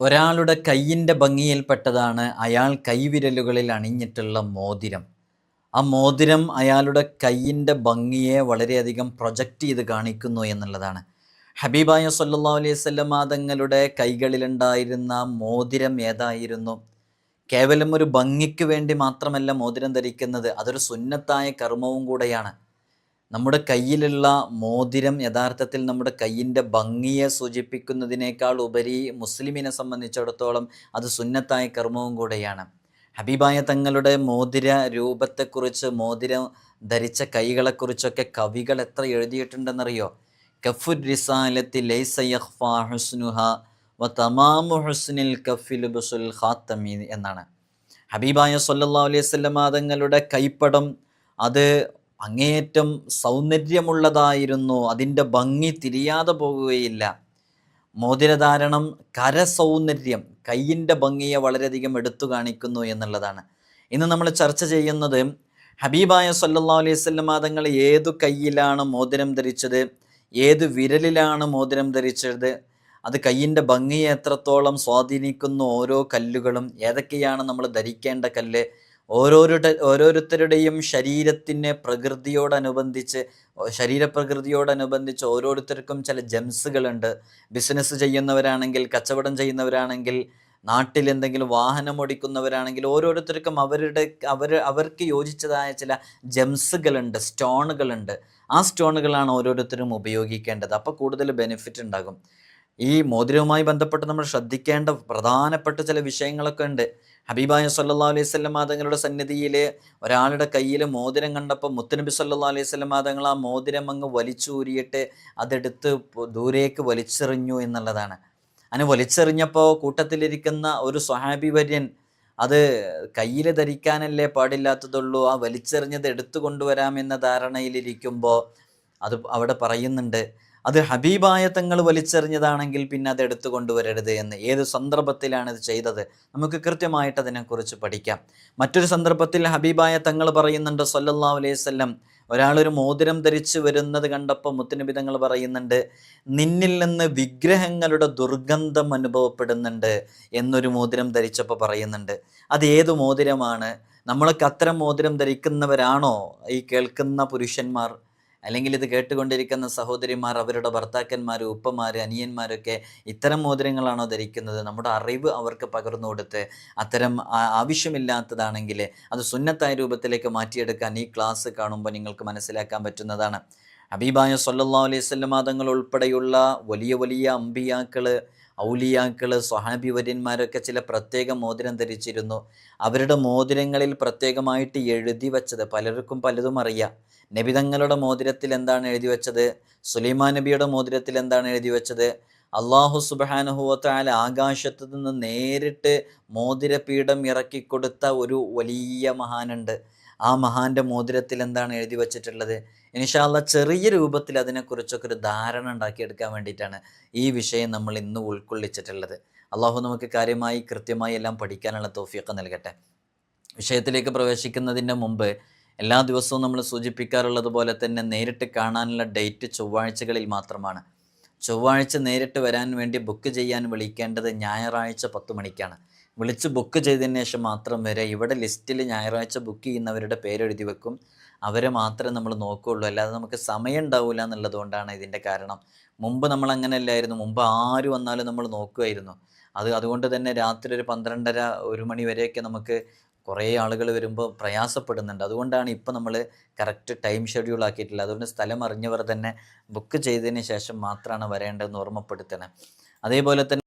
ഒരാളുടെ കയ്യിന്റെ ഭംഗിയിൽപ്പെട്ടതാണ് അയാൾ കൈവിരലുകളിൽ അണിഞ്ഞിട്ടുള്ള മോതിരം. ആ മോതിരം അയാളുടെ കയ്യിന്റെ ഭംഗിയെ വളരെയധികം പ്രൊജക്റ്റ് ചെയ്ത് കാണിക്കുന്നു എന്നുള്ളതാണ്. ഹബീബായ സല്ലാ അലൈഹി സ്വല്ലം തങ്ങളുടെ കൈകളിലുണ്ടായിരുന്ന മോതിരം ഏതായിരുന്നു? കേവലം ഒരു ഭംഗിക്ക് വേണ്ടി മാത്രമല്ല മോതിരം ധരിക്കുന്നത്. അതൊരു സുന്നത്തായ കർമ്മവും കൂടെയാണ്. നമ്മുടെ കയ്യിലുള്ള മോതിരം യഥാർത്ഥത്തിൽ നമ്മുടെ കയ്യിന്റെ ഭംഗിയെ സൂചിപ്പിക്കുന്നതിനേക്കാൾ ഉപരി മുസ്ലിമിനെ സംബന്ധിച്ചിടത്തോളം അത് സുന്നത്തായ കർമ്മവും കൂടെയാണ്. ഹബീബായ തങ്ങളുടെ മോതിര രൂപത്തെക്കുറിച്ച് മോതിരം ധരിച്ച കൈകളെക്കുറിച്ചൊക്കെ കവികൾ എത്ര എഴുതിയിട്ടുണ്ടെന്നറിയോ? കഫുർ റിസാലത്തി ലൈസയഹ്ഫാ ഹുസ്നുഹ വ തമാമു ഹുസ്നിൽ കഫിൽ ബുസുൽ ഖാത്തമി എന്നാണ്. ഹബീബായ സല്ലാ അലൈഹി സ്വല്ലമ തങ്ങളുടെ കൈപ്പടം അത് അങ്ങേയറ്റം സൗന്ദര്യമുള്ളതായിരുന്നു. അതിന്റെ ഭംഗി തിരിയാതെ പോകുകയില്ല. മോതിരധാരണം കരസൗന്ദര്യം കയ്യിന്റെ ഭംഗിയെ വളരെയധികം എടുത്തു കാണിക്കുന്നു എന്നുള്ളതാണ്. ഇന്ന് നമ്മൾ ചർച്ച ചെയ്യുന്നത് ഹബീബായ സല്ലാ അലൈഹി സ്വല്ലം തങ്ങൾ ഏതു കയ്യിലാണ് മോതിരം ധരിച്ചത് ഏത് വിരലിലാണ് മോതിരം ധരിച്ചത് അത് കയ്യിന്റെ ഭംഗിയെ എത്രത്തോളം സ്വാധീനിക്കുന്ന ഓരോ കല്ലുകളും ഏതൊക്കെയാണ് നമ്മൾ ധരിക്കേണ്ട കല്ല് ഓരോരുടെ ഓരോരുത്തരുടെയും ശരീരത്തിന്റെ പ്രകൃതിയോടനുബന്ധിച്ച് ശരീരപ്രകൃതിയോടനുബന്ധിച്ച് ഓരോരുത്തർക്കും ചില ജംസുകളുണ്ട്. ബിസിനസ് ചെയ്യുന്നവരാണെങ്കിൽ കച്ചവടം ചെയ്യുന്നവരാണെങ്കിൽ നാട്ടിൽ എന്തെങ്കിലും വാഹനം ഓടിക്കുന്നവരാണെങ്കിൽ ഓരോരുത്തർക്കും അവരുടെ അവർ അവർക്ക് യോജിച്ചതായ ചില ജംസുകളുണ്ട് സ്റ്റോണുകളുണ്ട്. ആ സ്റ്റോണുകളാണ് ഓരോരുത്തരും ഉപയോഗിക്കേണ്ടത്. അപ്പോൾ കൂടുതൽ ബെനിഫിറ്റ് ഉണ്ടാകും. ഈ മോതിരവുമായി ബന്ധപ്പെട്ട് നമ്മൾ ശ്രദ്ധിക്കേണ്ട പ്രധാനപ്പെട്ട ചില വിഷയങ്ങളൊക്കെ ഉണ്ട്. ഹബീബായ സല്ലാ അലൈഹി സ്വലം തങ്ങളുടെ സന്നിധിയിൽ ഒരാളുടെ കയ്യിൽ മോതിരം കണ്ടപ്പോൾ മുത്തനബി സല്ലാ അലൈഹി സ്വലം തങ്ങൾ ആ മോതിരം അങ്ങ് വലിച്ചൂരിയിട്ട് അതെടുത്ത് ദൂരേക്ക് വലിച്ചെറിഞ്ഞു എന്നുള്ളതാണ്. അങ്ങനെ വലിച്ചെറിഞ്ഞപ്പോൾ കൂട്ടത്തിലിരിക്കുന്ന ഒരു സ്വഹാബി വര്യൻ അത് കയ്യിൽ ധരിക്കാനല്ലേ പാടില്ലാത്തതുള്ളൂ ആ വലിച്ചെറിഞ്ഞത് എടുത്തു കൊണ്ടുവരാമെന്ന ധാരണയിലിരിക്കുമ്പോൾ അത് അവിടെ പറയുന്നുണ്ട്. അത് ഹബീബായ തങ്ങൾ വലിച്ചെറിഞ്ഞതാണെങ്കിൽ പിന്നെ അത് എടുത്തു കൊണ്ടുവരരുത് എന്ന്. ഏത് സന്ദർഭത്തിലാണ് ഇത് ചെയ്തത്? നമുക്ക് കൃത്യമായിട്ട് അതിനെക്കുറിച്ച് പഠിക്കാം. മറ്റൊരു സന്ദർഭത്തിൽ ഹബീബായ തങ്ങൾ പറയുന്നുണ്ട് സല്ലല്ലാ അലൈഹി സ്വല്ലം ഒരാളൊരു മോതിരം ധരിച്ചു വരുന്നത് കണ്ടപ്പോൾ മുത്തുനബി തങ്ങൾ പറയുന്നുണ്ട് നിന്നിൽ നിന്ന് വിഗ്രഹങ്ങളുടെ ദുർഗന്ധം അനുഭവപ്പെടുന്നുണ്ട് എന്നൊരു മോതിരം ധരിച്ചപ്പോൾ പറയുന്നുണ്ട്. അത് ഏത് മോതിരമാണ്? നമ്മളൊക്കെ അത്തരം മോതിരം ധരിക്കുന്നവരാണോ? ഈ കേൾക്കുന്ന പുരുഷന്മാർ അല്ലെങ്കിൽ ഇത് കേട്ടുകൊണ്ടിരിക്കുന്ന സഹോദരിമാർ അവരുടെ ഭർത്താക്കന്മാർ ഉപ്പമാർ അനിയന്മാരൊക്കെ ഇത്തരം മോതിരങ്ങളാണോ ധരിക്കുന്നത്? നമ്മുടെ അറിവ് അവർക്ക് പകർന്നു കൊടുത്ത് അത്തരം ആവശ്യമില്ലാത്തതാണെങ്കിൽ അത് സുന്നത്തായ രൂപത്തിലേക്ക് മാറ്റിയെടുക്കാൻ ഈ ക്ലാസ് കാണുമ്പോൾ നിങ്ങൾക്ക് മനസ്സിലാക്കാൻ പറ്റുന്നതാണ്. അബീബായ സല്ലാ അലൈഹി സ്വല്ലമാതങ്ങൾ ഉൾപ്പെടെയുള്ള വലിയ വലിയ അമ്പിയാക്കൾ ഔലിയാക്കൾ സ്വഹാബിവര്യന്മാരൊക്കെ ചില പ്രത്യേക മോതിരം ധരിച്ചിരുന്നു. അവരുടെ മോതിരങ്ങളിൽ പ്രത്യേകമായിട്ട് എഴുതി വച്ചത് പലർക്കും പലതും അറിയാം. നബിതങ്ങളുടെ മോതിരത്തിൽ എന്താണ് എഴുതി വെച്ചത്? സുലൈമാൻ നബിയുടെ മോതിരത്തിൽ എന്താണ് എഴുതി വെച്ചത്? അള്ളാഹു സുബാനുഹുവത്തായ ആകാശത്ത് നിന്ന് നേരിട്ട് മോതിരപീഠം ഇറക്കിക്കൊടുത്ത ഒരു വലിയ മഹാനുണ്ട്. ആ മഹാന്റെ മോതിരത്തിൽ എന്താണ് എഴുതി വച്ചിട്ടുള്ളത്? ഇൻഷാല്ല ചെറിയ രൂപത്തിൽ അതിനെക്കുറിച്ചൊക്കെ ഒരു ധാരണ ഉണ്ടാക്കിയെടുക്കാൻ വേണ്ടിയിട്ടാണ് ഈ വിഷയം നമ്മൾ ഇന്ന് ഉൾക്കൊള്ളിച്ചിട്ടുള്ളത്. അള്ളാഹു നമുക്ക് കാര്യമായി കൃത്യമായി എല്ലാം പഠിക്കാനുള്ള തോഫിയൊക്കെ നൽകട്ടെ. വിഷയത്തിലേക്ക് പ്രവേശിക്കുന്നതിന്റെ മുമ്പ് എല്ലാ ദിവസവും നമ്മൾ സൂചിപ്പിക്കാറുള്ളത് പോലെ തന്നെ നേരിട്ട് കാണാനുള്ള ഡേറ്റ് ചൊവ്വാഴ്ചകളിൽ മാത്രമാണ്. ചൊവ്വാഴ്ച നേരിട്ട് വരാൻ വേണ്ടി ബുക്ക് ചെയ്യാൻ വിളിക്കേണ്ടത് ഞായറാഴ്ച പത്ത് മണിക്കാണ്. വിളിച്ച് ബുക്ക് ചെയ്തതിന് ശേഷം മാത്രം വരെ ഇവിടെ ലിസ്റ്റിൽ ഞായറാഴ്ച ബുക്ക് ചെയ്യുന്നവരുടെ പേരെഴുതി വെക്കും. അവരെ മാത്രമേ നമ്മൾ നോക്കുകയുള്ളൂ. അല്ലാതെ നമുക്ക് സമയം ഉണ്ടാവില്ല എന്നുള്ളത് കൊണ്ടാണ് ഇതിന്റെ കാരണം. മുമ്പ് നമ്മൾ അങ്ങനെയല്ലായിരുന്നു മുമ്പ് ആര് വന്നാലും നമ്മൾ നോക്കുമായിരുന്നു അത് അതുകൊണ്ട് തന്നെ രാത്രി ഒരു പന്ത്രണ്ടര ഒരു മണി വരെയൊക്കെ നമുക്ക് കുറേ ആളുകൾ വരുമ്പോൾ പ്രയാസപ്പെടുന്നുണ്ട്. അതുകൊണ്ടാണ് ഇപ്പോൾ നമ്മൾ കറക്റ്റ് ടൈം ഷെഡ്യൂൾ ആക്കിയിട്ടില്ല. അതുകൊണ്ട് സ്ഥലം അറിഞ്ഞവർ തന്നെ ബുക്ക് ചെയ്തതിന് ശേഷം മാത്രമാണ് വരേണ്ടതെന്ന് ഓർമ്മപ്പെടുത്തണം അതേപോലെ തന്നെ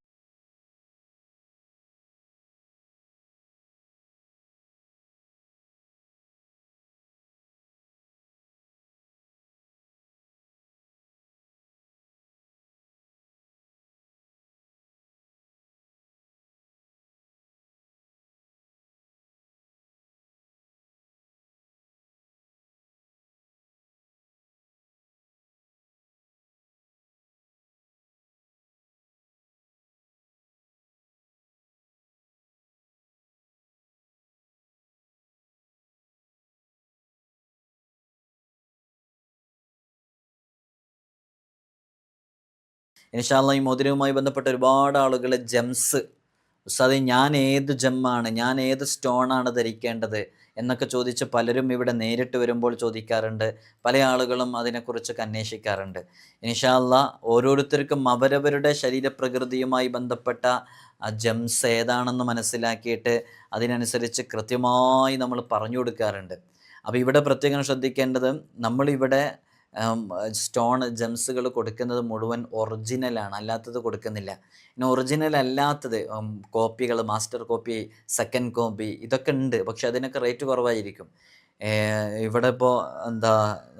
ഇൻഷാല്ല ഈ മോതിരവുമായി ബന്ധപ്പെട്ട ഒരുപാട് ആളുകൾ ജംസ് ഉസ്താദെ ഞാൻ ഏത് ജമ്മാണ് ഞാൻ ഏത് സ്റ്റോണാണ് ധരിക്കേണ്ടത് എന്നൊക്കെ ചോദിച്ച് പലരും ഇവിടെ നേരിട്ട് വരുമ്പോൾ ചോദിക്കാറുണ്ട്. പല ആളുകളും അതിനെക്കുറിച്ചൊക്കെ അന്വേഷിക്കാറുണ്ട്. ഇൻഷാല്ല ഓരോരുത്തർക്കും അവരവരുടെ ശരീരപ്രകൃതിയുമായി ബന്ധപ്പെട്ട ആ ജംസ് ഏതാണെന്ന് മനസ്സിലാക്കിയിട്ട് അതിനനുസരിച്ച് കൃത്യമായി നമ്മൾ പറഞ്ഞു കൊടുക്കാറുണ്ട്. അപ്പോൾ ഇവിടെ പ്രത്യേകം ശ്രദ്ധിക്കേണ്ടത് നമ്മളിവിടെ സ്റ്റോൺ ജംസുകൾ കൊടുക്കുന്നത് മുഴുവൻ ഒറിജിനലാണ് അല്ലാത്തത് കൊടുക്കുന്നില്ല. പിന്നെ ഒറിജിനൽ അല്ലാത്തത് കോപ്പികൾ മാസ്റ്റർ കോപ്പി സെക്കൻഡ് കോപ്പി ഇതൊക്കെ ഉണ്ട് പക്ഷെ അതിനൊക്കെ റേറ്റ് കുറവായിരിക്കും. ഇവിടെ ഇപ്പോൾ എന്താ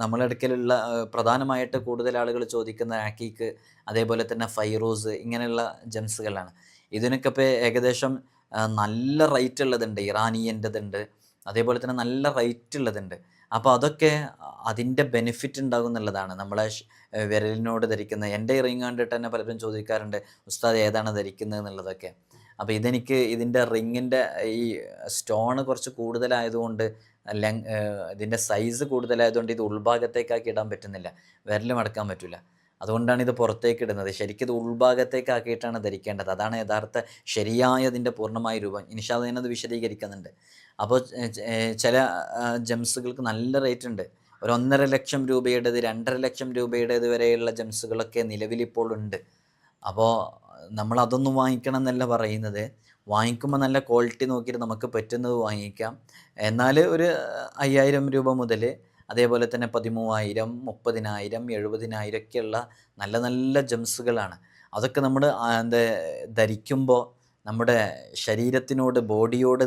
നമ്മളെടുക്കലുള്ള പ്രധാനമായിട്ട് കൂടുതൽ ആളുകൾ ചോദിക്കുന്ന ആക്കീക്ക് അതേപോലെ തന്നെ ഫൈറൂസ് ഇങ്ങനെയുള്ള ജംസുകളാണ്. ഇതിനൊക്കെ ഇപ്പോൾ ഏകദേശം നല്ല റേറ്റ് ഉള്ളതുണ്ട് ഇറാനിയന്റെതുണ്ട് അതേപോലെ തന്നെ നല്ല റേറ്റ് ഉള്ളതുണ്ട്. അപ്പോൾ അതൊക്കെ അതിന്റെ ബെനിഫിറ്റ് ഉണ്ടാകും എന്നുള്ളതാണ്. നമ്മളെ വിരലിനോട് ധരിക്കുന്ന എന്റെ റിങ് കണ്ടിട്ട് തന്നെ പലരും ചോദിക്കാറുണ്ട് ഉസ്താദ് ഏതാണ് ധരിക്കുന്നത്? എന്നുള്ളതൊക്കെ. അപ്പോൾ ഇതെനിക്ക് ഇതിന്റെ റിങ്ങിന്റെ ഈ സ്റ്റോൺ കുറച്ച് കൂടുതലായതുകൊണ്ട് ഇതിന്റെ സൈസ് കൂടുതലായതുകൊണ്ട് ഇത് ഉൾഭാഗത്തേക്കാക്കി ഇടാൻ പറ്റുന്നില്ല. വിരൽ മടക്കാൻ പറ്റില്ല അതുകൊണ്ടാണ് ഇത് പുറത്തേക്ക് ഇടുന്നത്. ശരിക്കും ഇത് ഉൾഭാഗത്തേക്കാക്കിയിട്ടാണ് ധരിക്കേണ്ടത്. അതാണ് യഥാർത്ഥ ശരിയായ അതിന്റെ പൂർണമായ രൂപം. ഇനിഷാദ് ഞാനത് വിശദീകരിക്കുന്നുണ്ട്. അപ്പോൾ ചില ജംസുകൾക്ക് നല്ല റേറ്റ് ഉണ്ട് ഒരു ഒന്നര ലക്ഷം രൂപയുടേത് രണ്ടര ലക്ഷം രൂപയുടേത് വരെയുള്ള ജംസുകളൊക്കെ നിലവിലിപ്പോൾ ഉണ്ട്. അപ്പോൾ നമ്മൾ അതൊന്നും വാങ്ങിക്കണം എന്നല്ല പറയുന്നത്. വാങ്ങിക്കുമ്പോൾ നല്ല ക്വാളിറ്റി നോക്കിയിട്ട് നമുക്ക് പറ്റുന്നത് വാങ്ങിക്കാം. എന്നാൽ ഒരു അയ്യായിരം രൂപ മുതൽ അതേപോലെ തന്നെ പതിമൂവായിരം മുപ്പതിനായിരം എഴുപതിനായിരം ഒക്കെയുള്ള നല്ല നല്ല ജംസുകളാണ്. അതൊക്കെ നമ്മൾ എന്താ ധരിക്കുമ്പോൾ നമ്മുടെ ശരീരത്തിനോട് ബോഡിയോട്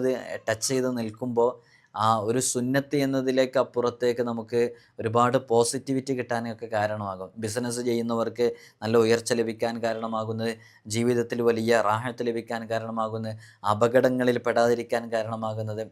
ടച്ച് ചെയ്ത് നിൽക്കുമ്പോൾ ആ ഒരു സുന്നത്ത് എന്നതിലേക്ക് അപ്പുറത്തേക്ക് നമുക്ക് ഒരുപാട് പോസിറ്റിവിറ്റി കിട്ടാനൊക്കെ കാരണമാകും. ബിസിനസ് ചെയ്യുന്നവർക്ക് നല്ല ഉയർച്ച ലഭിക്കാൻ കാരണമാകുന്നത് ജീവിതത്തിൽ വലിയ റാഹത്ത് ലഭിക്കാൻ കാരണമാകുന്നത് അപകടങ്ങളിൽ പെടാതിരിക്കാൻ കാരണമാകുന്നത്.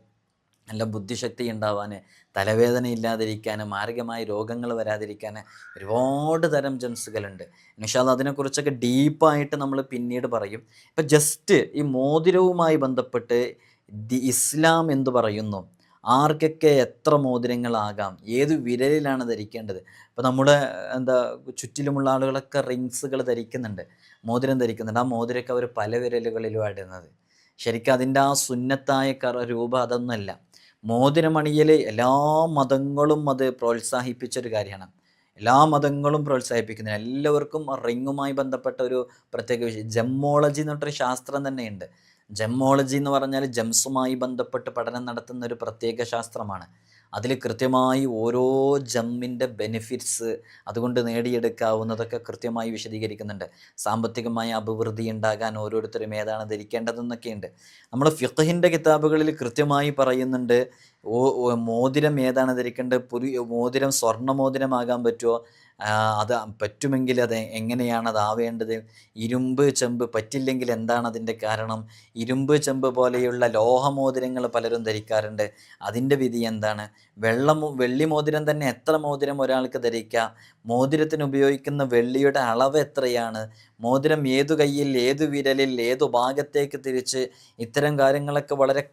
നല്ല ബുദ്ധിശക്തി ഉണ്ടാവാൻ തലവേദന ഇല്ലാതിരിക്കാൻ മാരകമായ രോഗങ്ങൾ വരാതിരിക്കാൻ ഒരുപാട് തരം ജംസുകളുണ്ട്. നിഷാദ് അതിനെക്കുറിച്ചൊക്കെ ഡീപ്പായിട്ട് നമ്മൾ പിന്നീട് പറയും. ഇപ്പം ജസ്റ്റ് ഈ മോതിരവുമായി ബന്ധപ്പെട്ട് ദി ഇസ്ലാം എന്ന് പറയുന്നു? ആർക്കൊക്കെ എത്ര മോതിരങ്ങളാകാം? ഏത് വിരലിലാണ് ധരിക്കേണ്ടത്? ഇപ്പോൾ നമ്മുടെ എന്താ ചുറ്റിലുമുള്ള ആളുകളൊക്കെ റിങ്സുകൾ ധരിക്കുന്നുണ്ട്. മോതിരം ധരിക്കുന്നുണ്ട്. ആ മോതിരമൊക്കെ അവർ പല വിരലുകളിലും ഇടുന്നത്. ശരിക്കും അതിന്റെ ആ സുന്നത്തായ രൂപം അതൊന്നുമല്ല. മോതിരമണിയൽ എല്ലാ മതങ്ങളും അത് പ്രോത്സാഹിപ്പിച്ചൊരു കാര്യമാണ്. എല്ലാ മതങ്ങളും പ്രോത്സാഹിപ്പിക്കുന്നത്. എല്ലാവർക്കും റിങ്ങുമായി ബന്ധപ്പെട്ട ഒരു പ്രത്യേക വിഷയം. ജമ്മോളജി എന്ന് ശാസ്ത്രം തന്നെയുണ്ട്. ജമ്മോളജി എന്ന് പറഞ്ഞാൽ ജംസുമായി ബന്ധപ്പെട്ട് പഠനം നടത്തുന്ന ഒരു പ്രത്യേക ശാസ്ത്രമാണ്. അതിൽ കൃത്യമായി ഓരോ ജമ്മിന്റെ ബെനിഫിറ്റ്സ് അതുകൊണ്ട് നേടിയെടുക്കാവുന്നതൊക്കെ കൃത്യമായി വിശദീകരിക്കുന്നുണ്ട്. സാമ്പത്തികമായ അഭിവൃദ്ധി ഉണ്ടാകാൻ ഓരോരുത്തരും ഏതാണ് ധരിക്കേണ്ടതെന്നൊക്കെയുണ്ട്. നമ്മൾ ഫിഖഹിന്റെ കിതാബുകളിൽ കൃത്യമായി പറയുന്നുണ്ട് ഓ മോതിരം ഏതാണ് ധരിക്കേണ്ടത്? പുരി മോതിരം സ്വർണ മോതിരമാകാൻ പറ്റുമോ? അത് പറ്റുമെങ്കിൽ അത് എങ്ങനെയാണ് അതാവേണ്ടത് ഇരുമ്പ് ചെമ്പ് പറ്റില്ലെങ്കിൽ എന്താണ് അതിന്റെ കാരണം? ഇരുമ്പ് ചെമ്പ് പോലെയുള്ള ലോഹമോതിരങ്ങൾ പലരും ധരിക്കാറുണ്ട്. അതിന്റെ വിധി എന്താണ്? വെള്ളം വെള്ളി മോതിരം തന്നെ എത്ര മോതിരം ഒരാൾക്ക് ധരിക്കാം? മോതിരത്തിന് ഉപയോഗിക്കുന്ന വെള്ളിയുടെ അളവ് എത്രയാണ്? മോതിരം ഏതു കയ്യിൽ ഏതു വിരലിൽ ഏതു ഭാഗത്തേക്ക് തിരിച്ച്? ഇത്തരം കാര്യങ്ങളൊക്കെ വളരെ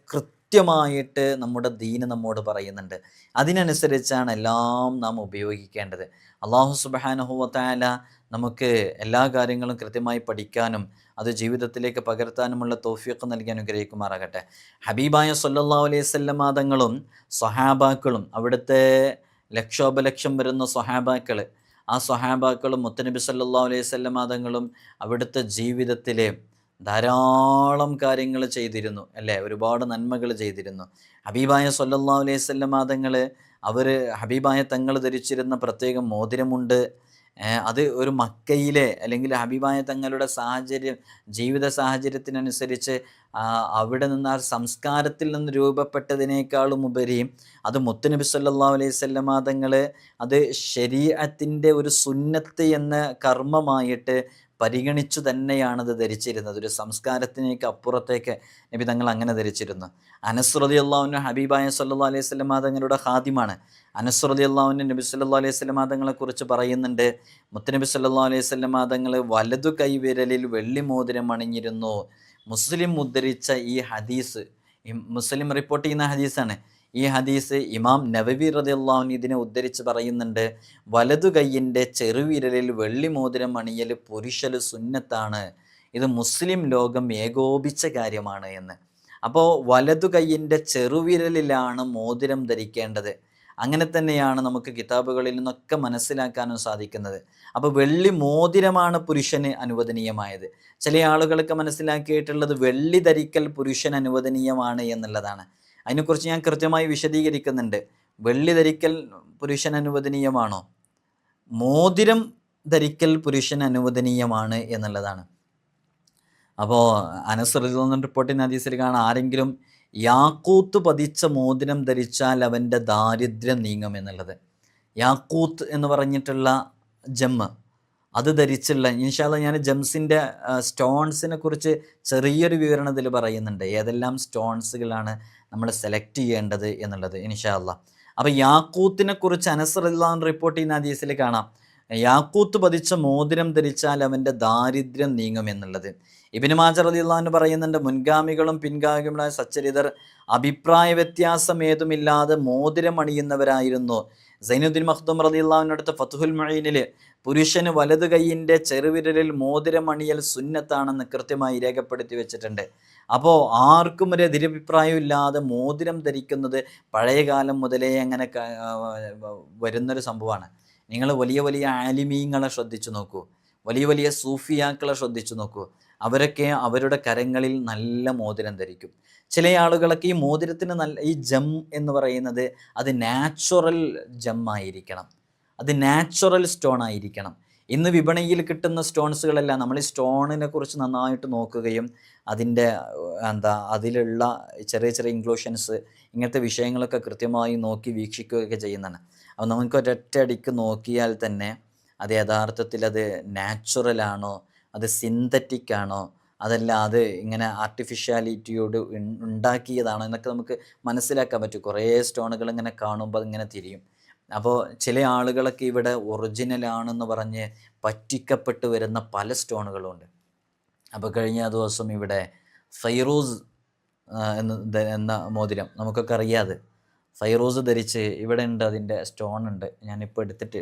കൃത്യമായിട്ട് നമ്മുടെ ദീന് നമ്മോട് പറയുന്നുണ്ട്. അതിനനുസരിച്ചാണ് എല്ലാം നാം ഉപയോഗിക്കേണ്ടത്. അള്ളാഹു സുബാനുഹുവത്തായ നമുക്ക് എല്ലാ കാര്യങ്ങളും കൃത്യമായി പഠിക്കാനും അത് ജീവിതത്തിലേക്ക് പകർത്താനുമുള്ള തോഫിയൊക്കെ നൽകി അനുഗ്രഹിക്കുമാറാകട്ടെ. ഹബീബായ സല്ലല്ലാഹു അലൈഹി സ്വല്ലമാതങ്ങളും സ്വഹാബാക്കളും അവിടുത്തെ ലക്ഷോപലക്ഷം വരുന്ന സ്വഹാബാക്കൾ ആ സ്വഹാബാക്കളും മുത്തനബി സല്ലാ അലൈഹി സ്വല്ലമാതങ്ങളും അവിടുത്തെ ജീവിതത്തിലെ ധാരാളം കാര്യങ്ങൾ ചെയ്തിരുന്നു അല്ലേ? ഒരുപാട് നന്മകൾ ചെയ്തിരുന്നു. ഹബീബായ സൊല്ലാ അലൈഹി സ്വല്ലമാതങ്ങൾ അവർ ഹബീബായ തങ്ങൾ ധരിച്ചിരുന്ന പ്രത്യേക മോതിരമുണ്ട്. അത് ഒരു മക്കയിലെ അല്ലെങ്കിൽ ഹബീബായ തങ്ങളുടെ സാഹചര്യം ജീവിത സാഹചര്യത്തിനനുസരിച്ച് അവിടെ നിന്ന് ആ സംസ്കാരത്തിൽ നിന്ന് രൂപപ്പെട്ടതിനേക്കാളും ഉപരി അത് മുത്തുനബി സല്ലാ അലൈഹി സ്വല്ലമ തങ്ങൾ അത് ശരീരത്തിന്റെ ഒരു സുന്നത്ത് എന്ന കർമ്മമായിട്ട് പരിഗണിച്ചു തന്നെയാണത് ധരിച്ചിരുന്നത്. ഒരു സംസ്കാരത്തിനേക്ക് അപ്പുറത്തേക്ക് നബി തങ്ങൾ അങ്ങനെ ധരിച്ചിരുന്നു. അനസ്രതി അള്ളാഹുവിന് ഹബീബായ സല്ലാ അലൈഹി സ്വലമാ തങ്ങളുടെ ഹാദിമാണ് അനസ്രതി അള്ളാഹുവിന് നബി സല്ലാ അലൈഹി സ്വലമാ തങ്ങളെ കുറിച്ച് പറയുന്നുണ്ട്. മുത്തനബി സല്ലാ അലൈഹി സ്വലമാ തങ്ങൾ വലതു കൈവിരലിൽ വെള്ളി മോതിരം അണിഞ്ഞിരുന്നു. മുസ്ലിം ഉദ്ധരിച്ച ഈ ഹദീസ് ഈ മുസ്ലിം റിപ്പോർട്ട് ചെയ്യുന്ന ഹദീസാണ്. ഈ ഹദീസ് ഇമാം നവവി റതി അള്ളാഹുൻ ഇതിനെ ഉദ്ധരിച്ച് പറയുന്നുണ്ട് വലതു കൈയിന്റെ ചെറുവിരലിൽ വെള്ളി മോതിരം അണിയൽ പുരുഷൽ സുന്നത്താണ്. ഇത് മുസ്ലിം ലോകം ഏകോപിച്ച കാര്യമാണ് എന്ന്. അപ്പോൾ വലതു കൈയിന്റെ ചെറുവിരലിലാണ് മോതിരം ധരിക്കേണ്ടത്. അങ്ങനെ തന്നെയാണ് നമുക്ക് കിതാബുകളിൽ നിന്നൊക്കെ മനസ്സിലാക്കാനും സാധിക്കുന്നത്. അപ്പോൾ വെള്ളി മോതിരമാണ് പുരുഷന് അനുവദനീയമായത്. ചില ആളുകൾക്ക് മനസ്സിലാക്കിയിട്ടുള്ളത് വെള്ളി ധരിക്കൽ പുരുഷൻ അനുവദനീയമാണ് എന്നുള്ളതാണ്. അതിനെക്കുറിച്ച് ഞാൻ കൃത്യമായി വിശദീകരിക്കുന്നുണ്ട്. വെള്ളി ധരിക്കൽ പുരുഷൻ അനുവദനീയമാണോ? മോതിരം ധരിക്കൽ പുരുഷൻ അനുവദനീയമാണ് എന്നുള്ളതാണ്. അപ്പോൾ അനുസൃതം റിപ്പോർട്ടിന് അതീസിൽ കാണാൻ ആരെങ്കിലും യാക്കൂത്ത് പതിച്ച മോതിരം ധരിച്ചാൽ അവന്റെ ദാരിദ്ര്യം നീങ്ങും എന്നുള്ളത്. യാക്കൂത്ത് എന്ന് പറഞ്ഞിട്ടുള്ള ജമ്മ് അത് ധരിച്ചുള്ള ഇൻഷാല്ല ഞാൻ ജംസിന്റെ സ്റ്റോൺസിനെ കുറിച്ച് ചെറിയൊരു വിവരണത്തിൽ പറയുന്നുണ്ട്. ഏതെല്ലാം സ്റ്റോൺസുകളാണ് നമ്മൾ സെലക്ട് ചെയ്യേണ്ടത് എന്നുള്ളത് ഇൻഷാല്ല അപ്പോൾ യാക്കൂത്തിനെ കുറിച്ച് അനസ്രല്ലാൻ റിപ്പോർട്ട് ചെയ്യുന്ന ഹദീസിൽ കാണാം. യാക്കൂത്ത് പതിച്ച മോതിരം ധരിച്ചാൽ അവന്റെ ദാരിദ്ര്യം നീങ്ങും എന്നുള്ളത്. ഇബിന് മാജർ അലി അള്ളഹാൻ പറയുന്നുണ്ട് മുൻഗാമികളും പിൻഗാമികളുമായ സച്ചരിതർ അഭിപ്രായ വ്യത്യാസം ഏതുമില്ലാതെ മോതിരം അണിയുന്നവരായിരുന്നു. സൈനുദ്ദീൻ മഖ്ദൂം റലി അള്ളാഹുവിനടുത്ത് ഫത്തുഹുൽ മൊയ്നിൽ പുരുഷന് വലത് കൈയിന്റെ ചെറുവിരലിൽ മോതിരമണിയൽ സുന്നത്താണെന്ന് കൃത്യമായി രേഖപ്പെടുത്തി വെച്ചിട്ടുണ്ട്. അപ്പോൾ ആർക്കും ഒരു എതിരഭിപ്രായമില്ലാതെ മോതിരം ധരിക്കുന്നത് പഴയകാലം മുതലേ അങ്ങനെ വരുന്നൊരു സംഭവമാണ്. നിങ്ങൾ വലിയ വലിയ ആലിമീങ്ങളെ ശ്രദ്ധിച്ചു നോക്കൂ. വലിയ വലിയ സൂഫിയാക്കളെ ശ്രദ്ധിച്ചു നോക്കൂ. അവരൊക്കെ അവരുടെ കരങ്ങളിൽ നല്ല മോതിരം ധരിക്കും. ചില ആളുകളൊക്കെ ഈ മോതിരത്തിന് നല്ല ഈ ജം എന്ന് പറയുന്നത് അത് നാച്ചുറൽ ജം ആയിരിക്കണം. അത് നാച്ചുറൽ സ്റ്റോൺ ആയിരിക്കണം. ഇന്ന് വിപണിയിൽ കിട്ടുന്ന സ്റ്റോൺസുകളെല്ലാം നമ്മൾ ഈ സ്റ്റോണിനെ കുറിച്ച് നന്നായിട്ട് നോക്കുകയും അതിന്റെ എന്താ അതിലുള്ള ചെറിയ ചെറിയ ഇൻക്ലൂഷൻസ് ഇങ്ങനത്തെ വിഷയങ്ങളൊക്കെ കൃത്യമായി നോക്കി വീക്ഷിക്കുകയൊക്കെ ചെയ്യുന്നതാണ്. അപ്പോൾ നമുക്ക് ഒരൊറ്റയടിക്ക് നോക്കിയാൽ തന്നെ അത് യഥാർത്ഥത്തിൽ അത് നാച്ചുറൽ ആണോ അത് സിന്തറ്റിക് ആണോ? അതല്ല അത് ഇങ്ങനെ ആർട്ടിഫിഷ്യാലിറ്റിയോട് ഉണ്ടാക്കിയതാണോ? എന്നൊക്കെ നമുക്ക് മനസ്സിലാക്കാൻ പറ്റും. കുറേ സ്റ്റോണുകൾ ഇങ്ങനെ കാണുമ്പോൾ അതിങ്ങനെ തിരിയും. അപ്പോൾ ചില ആളുകളൊക്കെ ഇവിടെ ഒറിജിനലാണെന്ന് പറഞ്ഞ് പറ്റിക്കപ്പെട്ട് വരുന്ന പല സ്റ്റോണുകളും ഉണ്ട്. അപ്പോൾ കഴിഞ്ഞ ദിവസം ഇവിടെ ഫൈറൂസ് എന്ന മോതിരം. നമുക്കൊക്കെ അറിയാതെ ഫൈറൂസ് ധരിച്ച് ഇവിടെ ഉണ്ട് അതിന്റെ സ്റ്റോൺ ഉണ്ട്. ഞാനിപ്പോൾ എടുത്തിട്ട്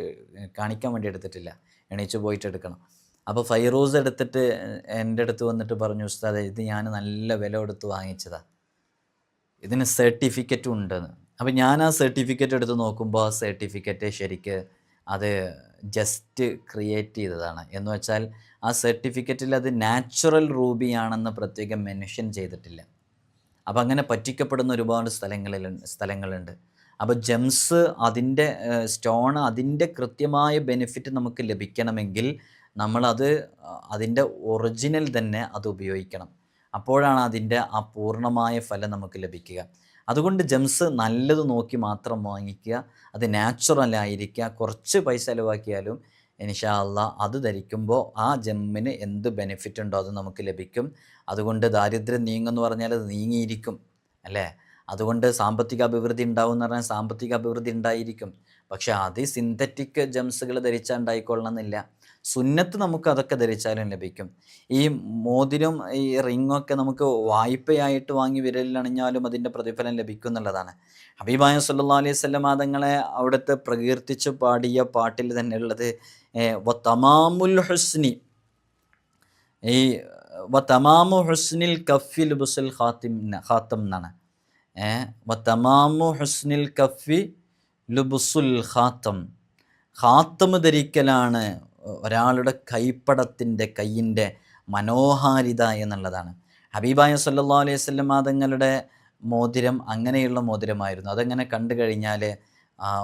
കാണിക്കാൻ വേണ്ടി എടുത്തിട്ടില്ല. എണീച്ച് പോയിട്ട് എടുക്കണം. അപ്പോൾ ഫൈറൂസ് എടുത്തിട്ട് എന്റെ അടുത്ത് വന്നിട്ട് പറഞ്ഞു ഉസ്താദ് ഇത് ഞാൻ നല്ല വില കൊടുത്ത് വാങ്ങിച്ചതാണ് ഇതിന് സർട്ടിഫിക്കറ്റും ഉണ്ടെന്ന്. അപ്പോൾ ഞാൻ ആ സർട്ടിഫിക്കറ്റ് എടുത്ത് നോക്കുമ്പോൾ ആ സർട്ടിഫിക്കറ്റ് ശരിക്ക് അത് ജസ്റ്റ് ക്രിയേറ്റ് ചെയ്തതാണ്. എന്ന് വെച്ചാൽ ആ സർട്ടിഫിക്കറ്റിൽ അത് നാച്ചുറൽ റൂബിയാണെന്ന് പ്രത്യേകം മെൻഷൻ ചെയ്തിട്ടില്ല. അപ്പം അങ്ങനെ പറ്റിക്കപ്പെടുന്ന ഒരുപാട് സ്ഥലങ്ങളിൽ സ്ഥലങ്ങളുണ്ട്. അപ്പോൾ ജെംസ് അതിന്റെ സ്റ്റോൺ അതിന്റെ കൃത്യമായ ബെനിഫിറ്റ് നമുക്ക് ലഭിക്കണമെങ്കിൽ നമ്മളത് അതിന്റെ ഒറിജിനൽ തന്നെ അത് ഉപയോഗിക്കണം. അപ്പോഴാണ് അതിന്റെ ആ പൂർണമായ ഫലം നമുക്ക് ലഭിക്കുക. അതുകൊണ്ട് ജെംസ് നല്ലത് നോക്കി മാത്രം വാങ്ങിക്കുക. അത് നാച്ചുറൽ ആയിരിക്കുക. കുറച്ച് പൈസ ചിലവാക്കിയാലും ഇൻഷാ അള്ളാ അത് ധരിക്കുമ്പോൾ ആ ജമ്മിന് എന്ത് ബെനിഫിറ്റ് ഉണ്ടോ അത് നമുക്ക് ലഭിക്കും. അതുകൊണ്ട് ദാരിദ്ര്യം നീങ്ങുമെന്ന് പറഞ്ഞാൽ അത് നീങ്ങിയിരിക്കും അല്ലേ? അതുകൊണ്ട് സാമ്പത്തിക അഭിവൃദ്ധി ഉണ്ടാവും എന്ന് പറഞ്ഞാൽ സാമ്പത്തിക അഭിവൃദ്ധി ഉണ്ടായിരിക്കും. പക്ഷേ അത് സിന്തറ്റിക് ജംസുകൾ ധരിച്ചാൽ ഉണ്ടായിക്കൊള്ളണമെന്നില്ല. സുന്നത്ത് നമുക്ക് അതൊക്കെ ധരിച്ചാലും ലഭിക്കും. ഈ മോതിരം ഈ റിങ്ങൊക്കെ നമുക്ക് വായ്പയായിട്ട് വാങ്ങി വിരലിൽ അണിഞ്ഞാലും അതിന്റെ പ്രതിഫലം ലഭിക്കും എന്നുള്ളതാണ്. ഹബീബായ സല്ലാ അലൈഹി സ്വല്ലം തങ്ങളെ അവിടുത്തെ പ്രകീർത്തിച്ച് പാടിയ പാട്ടിൽ തന്നെ ഉള്ളത് തമാമുൽ ഹുസ്നി. ഈ വ തമാമു ഹുസ്നിൽ കഫിൽ ബുസുൽ ഖാത്തിം ഖാത്തം എന്നാണ്. തമാമു ഹുസ്നിൽ കഫി ലുബുസുൽ ഖാത്തം ഖാത്തം ധരിക്കലാണ് ഒരാളുടെ കൈപ്പടത്തിന്റെ കയ്യിന്റെ മനോഹാരിത എന്നുള്ളതാണ്. ഹബീബായ സല്ലാ അലൈഹി സ്വല്ലം തങ്ങളുടെ മോതിരം അങ്ങനെയുള്ള മോതിരമായിരുന്നു. അതങ്ങനെ കണ്ടു കഴിഞ്ഞാൽ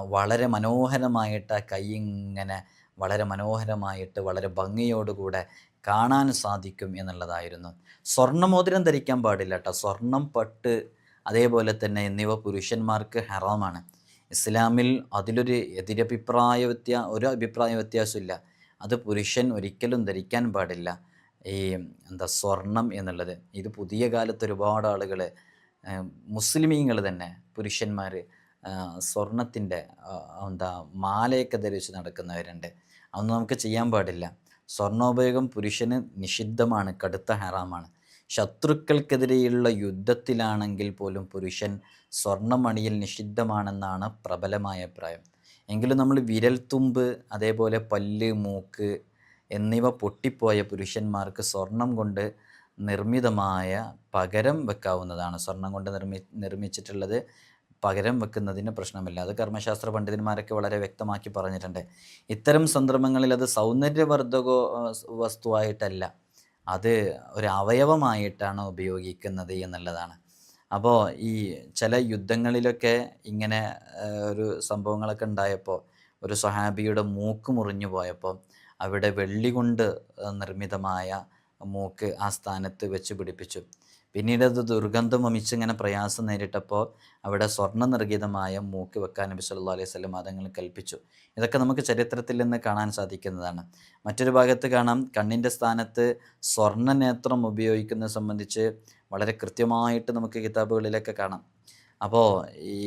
വളരെ മനോഹരമായിട്ട് ആ കൈ ഇങ്ങനെ വളരെ മനോഹരമായിട്ട് വളരെ ഭംഗിയോടുകൂടെ കാണാൻ സാധിക്കും എന്നുള്ളതായിരുന്നു. സ്വർണമോതിരം ധരിക്കാൻ പാടില്ല കേട്ടോ. സ്വർണം പട്ട് അതേപോലെ തന്നെ എന്നിവ പുരുഷന്മാർക്ക് ഹറാമാണ്. ഇസ്ലാമിൽ അതിലൊരു എതിരഭിപ്രായ വ്യത്യാ ഒരു അഭിപ്രായ വ്യത്യാസമില്ല. അത് പുരുഷൻ ഒരിക്കലും ധരിക്കാൻ പാടില്ല. ഈ എന്താ സ്വർണം എന്നുള്ളത്. ഇത് പുതിയ കാലത്ത് ഒരുപാട് ആളുകൾ മുസ്ലിമീങ്ങൾ തന്നെ പുരുഷന്മാർ സ്വർണത്തിന്റെ എന്താ മാലയൊക്കെ ധരിച്ച് നടക്കുന്നവരുണ്ട്. അതൊന്നും നമുക്ക് ചെയ്യാൻ പാടില്ല. സ്വർണോപയോഗം പുരുഷന് നിഷിദ്ധമാണ് കടുത്ത ഹറാമാണ്. ശത്രുക്കൾക്കെതിരെയുള്ള യുദ്ധത്തിലാണെങ്കിൽ പോലും പുരുഷൻ സ്വർണമണിയിൽ നിഷിദ്ധമാണെന്നാണ് പ്രബലമായ അഭിപ്രായം. എങ്കിലും നമ്മൾ വിരൽത്തുമ്പ് അതേപോലെ പല്ല് മൂക്ക് എന്നിവ പൊട്ടിപ്പോയ പുരുഷന്മാർക്ക് സ്വർണം കൊണ്ട് നിർമ്മിതമായ പകരം വെക്കാവുന്നതാണ്. സ്വർണം കൊണ്ട് നിർമ്മി നിർമ്മിച്ചിട്ടുള്ളത് പകരം വെക്കുന്നതിന് പ്രശ്നമില്ല. അത് കർമ്മശാസ്ത്ര പണ്ഡിതന്മാരൊക്കെ വളരെ വ്യക്തമാക്കി പറഞ്ഞിട്ടുണ്ട്. ഇത്തരം സന്ദർഭങ്ങളിൽ അത് സൗന്ദര്യവർദ്ധക വസ്തുവായിട്ടല്ല. അത് ഒരു അവയവമായിട്ടാണ് ഉപയോഗിക്കുന്നത് എന്നുള്ളതാണ്. അപ്പോൾ ഈ ചില യുദ്ധങ്ങളിലൊക്കെ ഇങ്ങനെ ഒരു സംഭവങ്ങളൊക്കെ ഉണ്ടായപ്പോൾ ഒരു സ്വഹാബിയുടെ മൂക്ക് മുറിഞ്ഞു പോയപ്പോൾ അവിടെ വെള്ളി കൊണ്ട് നിർമ്മിതമായ മൂക്ക് ആ സ്ഥാനത്ത് വെച്ച് പിടിപ്പിച്ചു. പിന്നീട് അത് ദുർഗന്ധം വമിച്ചിങ്ങനെ പ്രയാസം നേരിട്ടപ്പോൾ അവിടെ സ്വർണ നിർഗീതമായ മൂക്ക് വെക്കാൻ നബി സല്ലു അലൈഹി സ്വലം അതങ്ങൾ കൽപ്പിച്ചു. ഇതൊക്കെ നമുക്ക് ചരിത്രത്തിൽ നിന്ന് കാണാൻ സാധിക്കുന്നതാണ്. മറ്റൊരു ഭാഗത്ത് കാണാം കണ്ണിന്റെ സ്ഥാനത്ത് സ്വർണ നേത്രം ഉപയോഗിക്കുന്നത് സംബന്ധിച്ച് വളരെ കൃത്യമായിട്ട് നമുക്ക് കിതാബുകളിലൊക്കെ കാണാം. അപ്പോൾ ഈ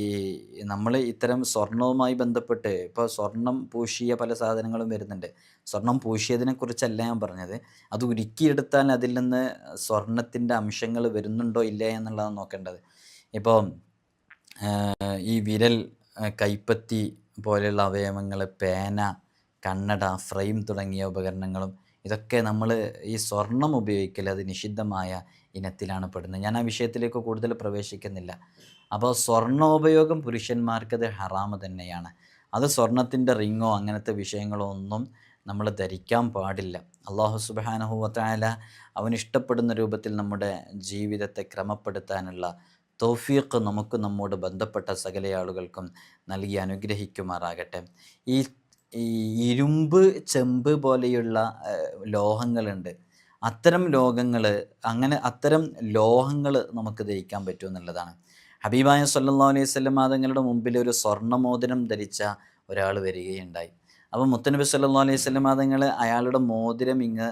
നമ്മൾ ഇത്തരം സ്വർണവുമായി ബന്ധപ്പെട്ട് ഇപ്പോൾ സ്വർണം പൂശിയ പല സാധനങ്ങളും വരുന്നുണ്ട്. സ്വർണം പൂശിയതിനെക്കുറിച്ചല്ല ഞാൻ പറഞ്ഞത്. അത് ഉരുക്കിയെടുത്താൽ അതിൽ നിന്ന് സ്വർണത്തിന്റെ അംശങ്ങൾ വരുന്നുണ്ടോ ഇല്ല എന്നുള്ളതാണ് നോക്കേണ്ടത്. ഇപ്പോൾ ഈ വിരൽ കൈപ്പത്തി പോലെയുള്ള അവയവങ്ങൾ പേന കണ്ണട ഫ്രെയിം തുടങ്ങിയ ഉപകരണങ്ങളും ഇതൊക്കെ നമ്മൾ ഈ സ്വർണം ഉപയോഗിക്കൽ അത് നിഷിദ്ധമായ ഇനത്തിലാണ് പെടുന്നത്. ഞാൻ ആ വിഷയത്തിലേക്ക് കൂടുതൽ പ്രവേശിക്കുന്നില്ല. അപ്പോൾ സ്വർണോപയോഗം പുരുഷന്മാർക്കത് ഹറാമ് തന്നെയാണ്. അത് സ്വർണത്തിന്റെ റിങ്ങോ അങ്ങനത്തെ വിഷയങ്ങളോ ഒന്നും നമ്മൾ ധരിക്കാൻ പാടില്ല. അള്ളാഹു സുബാനഹുവത്തായ അവൻ ഇഷ്ടപ്പെടുന്ന രൂപത്തിൽ നമ്മുടെ ജീവിതത്തെ ക്രമപ്പെടുത്താനുള്ള തൗഫീഖ് നമുക്ക് നമ്മോട് ബന്ധപ്പെട്ട സകല ആളുകൾക്കും നൽകി അനുഗ്രഹിക്കുമാറാകട്ടെ. ഈ ഇരുമ്പ് ചെമ്പ് പോലെയുള്ള ലോഹങ്ങളുണ്ട്. അത്തരം ലോകങ്ങൾ അങ്ങനെ അത്തരം ലോഹങ്ങൾ നമുക്ക് ധരിക്കാൻ പറ്റും എന്നുള്ളതാണ്. ഹബീബായ സല്ലാ അലൈഹി വസല്ലം തങ്ങളുടെ മുമ്പിൽ ഒരു സ്വർണമോതിരം ധരിച്ച ഒരാൾ വരികയുണ്ടായി. അപ്പോൾ മുത്തനബി സല്ലല്ലാഹു അലൈഹി വസല്ലം തങ്ങൾ അയാളുടെ മോതിരം ഇങ്ങ്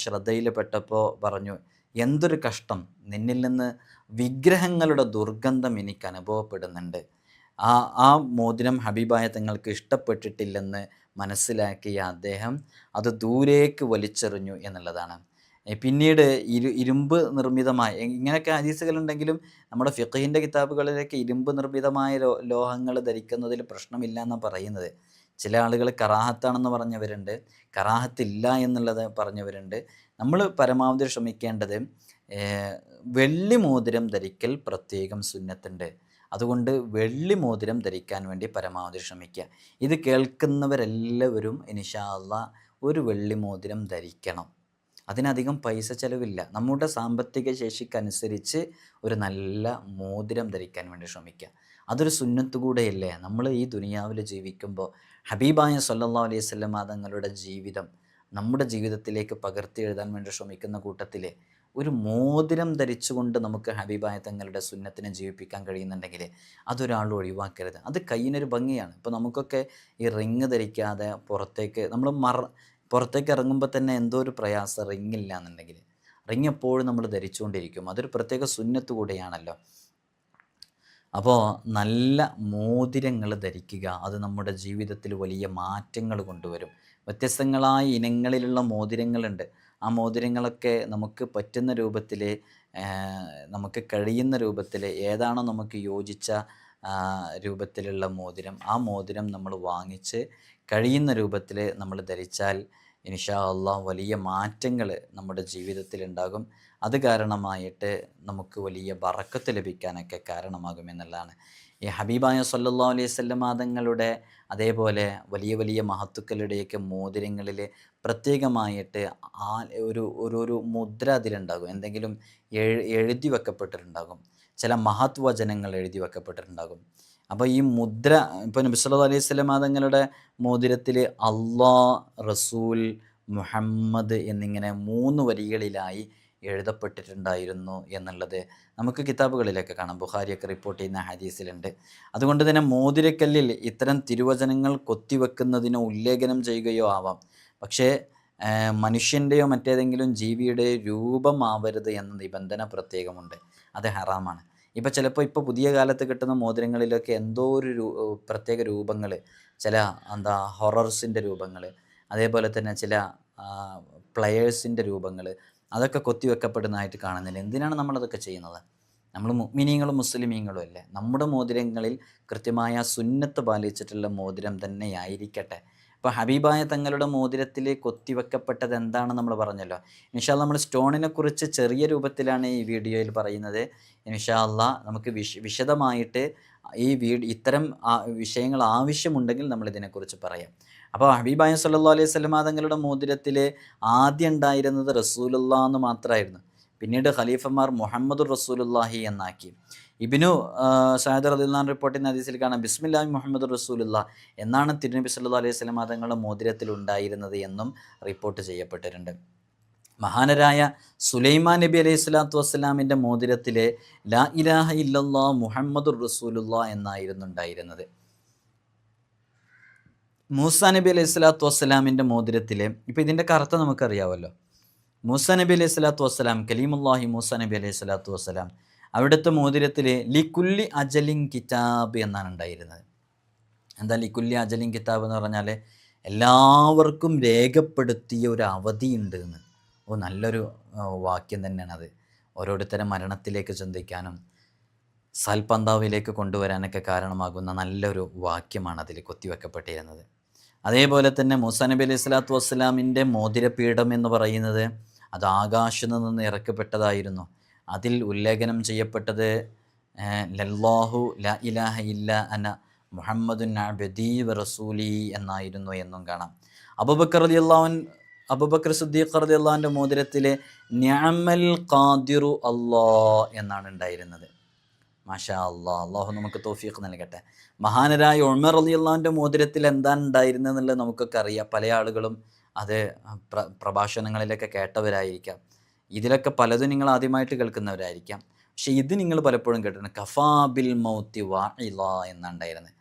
ശ്രദ്ധയിൽപ്പെട്ടപ്പോൾ പറഞ്ഞു എന്തൊരു കഷ്ടം. നിന്നിൽ നിന്ന് വിഗ്രഹങ്ങളുടെ ദുർഗന്ധം എനിക്ക് അനുഭവപ്പെടുന്നുണ്ട്. ആ ആ മോതിരം ഹബീബായ തങ്ങൾക്ക് ഇഷ്ടപ്പെട്ടിട്ടില്ലെന്ന് മനസ്സിലാക്കിയ അദ്ദേഹം അത് ദൂരേക്ക് വലിച്ചെറിഞ്ഞു എന്നുള്ളതാണ്. പിന്നീട് ഇരു ഇരുമ്പ് നിർമ്മിതമായ. ഇങ്ങനെയൊക്കെ ഹദീസുകളുണ്ടെങ്കിലും നമ്മുടെ ഫിഖഹിന്റെ കിതാബുകളിലൊക്കെ ഇരുമ്പ് നിർമ്മിതമായ ലോ ലോഹങ്ങൾ ധരിക്കുന്നതിൽ പ്രശ്നമില്ല എന്നാണ് പറയുന്നത്. ചില ആളുകൾ കറാഹത്താണെന്ന് പറഞ്ഞവരുണ്ട്. കറാഹത്തില്ല എന്നുള്ളത് പറഞ്ഞവരുണ്ട്. നമ്മൾ പരമാവധി ശ്രമിക്കേണ്ടത് വെള്ളി മോതിരം ധരിക്കൽ പ്രത്യേകം സുന്നത്തുണ്ട്. അതുകൊണ്ട് വെള്ളി മോതിരം ധരിക്കാൻ വേണ്ടി പരമാവധി ശ്രമിക്കുക. ഇത് കേൾക്കുന്നവരെല്ലാവരും ഇനിഷാ അള്ളാ ഒരു വെള്ളി മോതിരം ധരിക്കണം. അതിനധികം പൈസ ചിലവില്ല. നമ്മുടെ സാമ്പത്തിക ശേഷിക്കനുസരിച്ച് ഒരു നല്ല മോതിരം ധരിക്കാൻ വേണ്ടി ശ്രമിക്കുക. അതൊരു സുന്നത്ത് കൂടെയല്ലേ? നമ്മൾ ഈ ദുനിയാവിൽ ജീവിക്കുമ്പോൾ ഹബീബായ സല്ലാ അലൈഹി വസല്ലം തങ്ങളുടെ ജീവിതം നമ്മുടെ ജീവിതത്തിലേക്ക് പകർത്തി എഴുതാൻ വേണ്ടി ശ്രമിക്കുന്ന കൂട്ടത്തിൽ ഒരു മോതിരം ധരിച്ചുകൊണ്ട് നമുക്ക് ഹബീബായ തങ്ങളുടെ സുന്നത്തിനെ ജീവിപ്പിക്കാൻ കഴിയുന്നുണ്ടെങ്കിൽ അതൊരാൾ ഒഴിവാക്കരുത്. അത് കയ്യിനൊരു ഭംഗിയാണ്. ഇപ്പോൾ നമുക്കൊക്കെ ഈ റിങ് ധരിക്കാതെ പുറത്തേക്ക് നമ്മൾ മറ പുറത്തേക്ക് ഇറങ്ങുമ്പോൾ തന്നെ എന്തോ ഒരു പ്രയാസം റിങ്ങില്ല എന്നുണ്ടെങ്കിൽ റിങ് എപ്പോഴും നമ്മൾ ധരിച്ചുകൊണ്ടിരിക്കും. അതൊരു പ്രത്യേക സുന്നത്ത് കൂടെയാണല്ലോ. അപ്പോൾ നല്ല മോതിരങ്ങൾ ധരിക്കുക അത് നമ്മുടെ ജീവിതത്തിൽ വലിയ മാറ്റങ്ങൾ കൊണ്ടുവരും. വ്യത്യസ്തങ്ങളായ ഇനങ്ങളിലുള്ള മോതിരങ്ങളുണ്ട്. ആ മോതിരങ്ങളൊക്കെ നമുക്ക് പറ്റുന്ന രൂപത്തിൽ നമുക്ക് കഴിയുന്ന രൂപത്തിൽ ഏതാണോ നമുക്ക് യോജിച്ച രൂപത്തിലുള്ള മോതിരം ആ മോതിരം നമ്മൾ വാങ്ങിച്ച് കഴിയുന്ന രൂപത്തിൽ നമ്മൾ ധരിച്ചാൽ ഇൻഷാ അള്ളാഹ് വലിയ മാറ്റങ്ങൾ നമ്മുടെ ജീവിതത്തിൽ ഉണ്ടാകും. അത് കാരണമായിട്ട് നമുക്ക് വലിയ വറക്കത്ത് ലഭിക്കാനൊക്കെ കാരണമാകുമെന്നുള്ളതാണ് ഈ ഹബീബായ സല്ലാ അലൈഹി വസല്ലം തങ്ങളുടെ അതേപോലെ വലിയ വലിയ മഹത്തുക്കളുടെയൊക്കെ മോതിരങ്ങളിൽ പ്രത്യേകമായിട്ട് ആ ഒരു ഒരു ഒരു മുദ്ര അതിലുണ്ടാകും. എന്തെങ്കിലും എഴുതി വെക്കപ്പെട്ടിട്ടുണ്ടാകും. ചില മഹത്വചനങ്ങൾ എഴുതി വെക്കപ്പെട്ടിട്ടുണ്ടാകും. അപ്പോൾ ഈ മുദ്ര ഇപ്പോൾ നബിസ്വല്ലാ അലൈഹി സ്വലം തങ്ങളുടെ മോതിരത്തിൽ അള്ളാ റസൂൽ മുഹമ്മദ് എന്നിങ്ങനെ മൂന്ന് വരികളിലായി എഴുതപ്പെട്ടിട്ടുണ്ടായിരുന്നു എന്നുള്ളത് നമുക്ക് കിതാബുകളിലൊക്കെ കാണാം. ബുഹാരിയൊക്കെ റിപ്പോർട്ട് ചെയ്യുന്ന ഹദീസിലുണ്ട്. അതുകൊണ്ട് തന്നെ മോതിരക്കല്ലിൽ ഇത്തരം തിരുവചനങ്ങൾ കൊത്തിവെക്കുന്നതിനോ ഉല്ലേഖനം ചെയ്യുകയോ ആവാം. പക്ഷേ മനുഷ്യന്റെയോ മറ്റേതെങ്കിലും ജീവിയുടെയോ രൂപമാവരുത് എന്ന നിബന്ധന പ്രത്യേകമുണ്ട്. അത് ഹറാമാണ്. ഇപ്പോൾ ചിലപ്പോൾ ഇപ്പോൾ പുതിയ കാലത്ത് കിട്ടുന്ന മോതിരങ്ങളിലൊക്കെ എന്തോ ഒരു പ്രത്യേക രൂപങ്ങൾ ചില എന്താ ഹൊറർസിന്റെ രൂപങ്ങൾ അതേപോലെ തന്നെ ചില പ്ലെയേഴ്സിന്റെ രൂപങ്ങൾ അതൊക്കെ കൊത്തിവെക്കപ്പെടുന്നതായിട്ട് കാണുന്നില്ല. എന്തിനാണ് നമ്മളതൊക്കെ ചെയ്യുന്നത്? നമ്മൾ മിനിങ്ങളും മുസ്ലിമീങ്ങളും അല്ലേ? നമ്മുടെ മോതിരങ്ങളിൽ കൃത്യമായ സുന്നത്ത് പാലിച്ചിട്ടുള്ള മോതിരം തന്നെയായിരിക്കട്ടെ. ഇപ്പോൾ ഹബീബായ തങ്ങളുടെ മോതിരത്തിൽ കൊത്തിവെക്കപ്പെട്ടത് എന്താണെന്ന് നമ്മൾ പറഞ്ഞല്ലോ. ഇൻഷാല്ല നമ്മൾ സ്റ്റോണിനെ കുറിച്ച് ചെറിയ രൂപത്തിലാണ് ഈ വീഡിയോയിൽ പറയുന്നത്. ഇൻഷാല്ല നമുക്ക് വിശ വിശദമായിട്ട് ഈ വീട് ഇത്തരം വിഷയങ്ങൾ ആവശ്യമുണ്ടെങ്കിൽ നമ്മൾ ഇതിനെക്കുറിച്ച് പറയാം. അപ്പോൾ ഹബീബായ സല്ലാ അലൈഹി സ്വലമാ തങ്ങളുടെ മോതിരത്തിൽ ആദ്യം ഉണ്ടായിരുന്നത് റസൂലുള്ള എന്ന് മാത്രമായിരുന്നു. പിന്നീട് ഖലീഫമാർ മുഹമ്മദ് റസൂലുല്ലാഹി എന്നാക്കി. ഇബിനു സഹദർ അദിൽനാൻ റിപ്പോർട്ട് ചെയ്യുന്ന ഹദീസിൽ കാണാം ബിസ്മില്ലാ മുഹമ്മദ് റസൂലുള്ള എന്നാണ് തിരുനബി സല്ലു അലൈഹി സ്വലം തങ്ങളുടെ മോതിരത്തിൽ ഉണ്ടായിരുന്നത് എന്നും റിപ്പോർട്ട് ചെയ്യപ്പെട്ടിട്ടുണ്ട്. മഹാനരായ സുലൈമാൻ നബി അലൈഹി സ്വലാത്തു വസ്സലാമിന്റെ മോതിരത്തിലെ ലാ ഇലാഹ ഇല്ലല്ലാ മുഹമ്മദുർ റസൂലുള്ള എന്നായിരുന്നു ഉണ്ടായിരുന്നത്. മൂസ നബി അലൈഹി സ്വലാത്തു വസ്സലാമിന്റെ മോതിരത്തിലെ ഇപ്പോൾ ഇതിന്റെ കറുത്ത നമുക്കറിയാമല്ലോ മൂസ നബി അലൈഹി സ്വലാത്തു വസ്സലാം കലീമുല്ലാഹി മൂസ നബി അലൈഹി സ്വലാത്തു വസ്സലാം അവിടുത്തെ മോതിരത്തിൽ ലിക്കുല്ലി അജലിൻ കിതാബ് എന്നാണ് ഉണ്ടായിരുന്നത്. എന്താ ലിക്കുല്ലി അജലിൻ കിതാബ് എന്ന് പറഞ്ഞാൽ എല്ലാവർക്കും രേഖപ്പെടുത്തിയ ഒരു അവധിയുണ്ട് എന്ന് ഓ നല്ലൊരു വാക്യം തന്നെയാണ് അത്. ഓരോരുത്തരെ മരണത്തിലേക്ക് ചിന്തിക്കാനും സൽപന്താവിലേക്ക് കൊണ്ടുവരാനൊക്കെ കാരണമാകുന്ന നല്ലൊരു വാക്യമാണ് അതിൽ കൊത്തിവെക്കപ്പെട്ടിരുന്നത്. അതേപോലെ തന്നെ മൂസ നബി അലൈഹി സ്വലാത്തു വസ്സലാമിന്റെ മോതിരപീഠം എന്ന് പറയുന്നത് അത് ആകാശത്തു നിന്ന് ഇറക്കപ്പെട്ടതായിരുന്നു. അതിൽ ഉല്ലേഖനം ചെയ്യപ്പെട്ടത് ലല്ലാഹു ല ഇലാഹ ഇല്ല അന മുഹമ്മദുൻ അബദീ വ റസൂലി എന്നായിരുന്നു എന്നും കാണാം. അബുബക്കർ അലി അള്ളാഹുൻ അബുബക്കർ സുദ്ദീഖ് അലി അള്ളാഹുന്റെ മോതിരത്തിലെ ന്യാമൽ ഖാദിറു അള്ളാ എന്നാണ് ഉണ്ടായിരുന്നത്. മാഷാ അള്ളാ അള്ളാഹു നമുക്ക് തോഫീഖ് നൽകട്ടെ. മഹാനരായ ഉമർ അലി അള്ളാഹുന്റെ മോതിരത്തിൽ എന്താണ് ഉണ്ടായിരുന്നത് എന്നുള്ളത് നമുക്കൊക്കെ അറിയാം. പല ആളുകളും അത് പ്ര പ്രഭാഷണങ്ങളിലൊക്കെ കേട്ടവരായിരിക്കാം. ഇതിലൊക്കെ പലതും നിങ്ങൾ ആദ്യമായിട്ട് കേൾക്കുന്നവരായിരിക്കാം. പക്ഷേ ഇത് നിങ്ങൾ പലപ്പോഴും കേട്ടിട്ടുണ്ട്. കഫാബിൽ മൗത്തി വാഇല എന്നുണ്ടായിരുന്നത്